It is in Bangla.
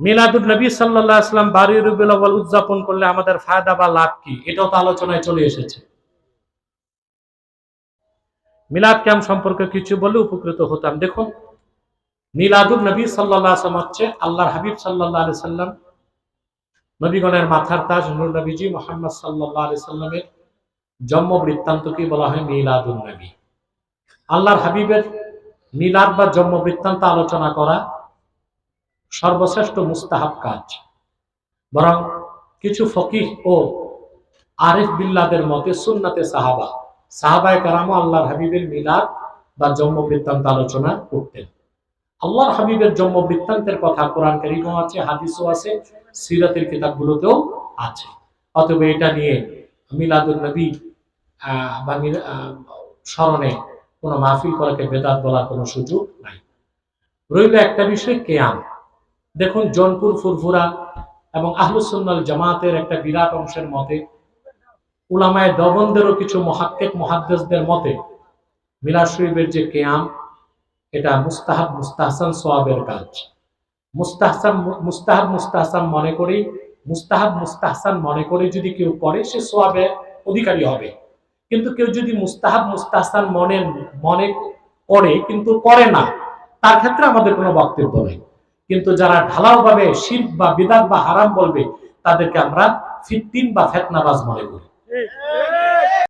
মিলাদুল নবী সাল্লাল্লাহু আলাইহি সাল্লাম বারী রবিউল আউয়াল উদযাপন করলে আমাদের ফায়দা বা লাভ কি? এটাও তো আলোচনায় চলে এসেছে। মিলাদ ক্যাম্প সম্পর্কে কিছু বলে উপকৃত হতাম। দেখুন মিলাদুল নবী সাল্লাল্লাহু আলাইহি সাল্লাম হচ্ছে আল্লাহর হাবিব সাল্লাল্লাহু আলাইহি সাল্লাম, নবীগণের মাথার তাজ নূর নবীজি মোহাম্মদ সাল্লাল্লাহু আলাইহি সাল্লামের জন্ম বৃত্তান্তকে বলা হয় মিলাদুল নবী। আল্লাহর হাবিবের মিলাদ বা জন্ম বৃত্তান্ত আলোচনা করা সর্বশ্রেষ্ঠ মুস্তাহাব কাজ। বরং কিছু ফকিহ ও আরিফ বিল্লাদের মতে সুন্নাতে সাহাবা, সাহাবায় কারামও আল্লাহর হাবিবের মিলাদ বা জন্ম বৃত্তান্ত আলোচনা করতেন। আল্লাহর হাবিবের জন্ম বৃত্তান্তের কথা কোরআন কারিমও আছে, হাদিসও আছে, সিরাতের কিতাবগুলোতেও আছে। অতএব এটা নিয়ে মিলাদুল নবী বা স্মরণে কোনো মাহফিল করাকে বেদাত বলার কোনো সুযোগ নাই। রইল একটা বিষয় কেয়াম। দেখুন, জনপুর ফুরফুরা এবং আহলুসুন্নাল জামাতের একটা বিরাট অংশের মতে, উলামায় দবন্দেরও কিছু মহাক্কেক মহাদ্দেশদের মতে, মিলাদ শরীফের যে কেয়াম, এটা মুস্তাহাব মুস্তাহসান সোয়াবের কাজ। মুস্তাহসান মুস্তাহাব মুস্তাহসান মনে করি মুস্তাহাব মুস্তাহসান মনে করে যদি কেউ করে, সে সোয়াবের অধিকারী হবে। কিন্তু কেউ যদি মুস্তাহাব মুস্তাহসান মনে মনে করে, কিন্তু করে না, তার ক্ষেত্রে আমাদের কোনো বক্তব্য নেই। কিন্তু যারা ঢালাও ভাবে শিল্প বা বিদাত বা হারাম বলবে, তাদেরকে আমরা ফিফটিন বা ফেতনাবাজ মনে করি।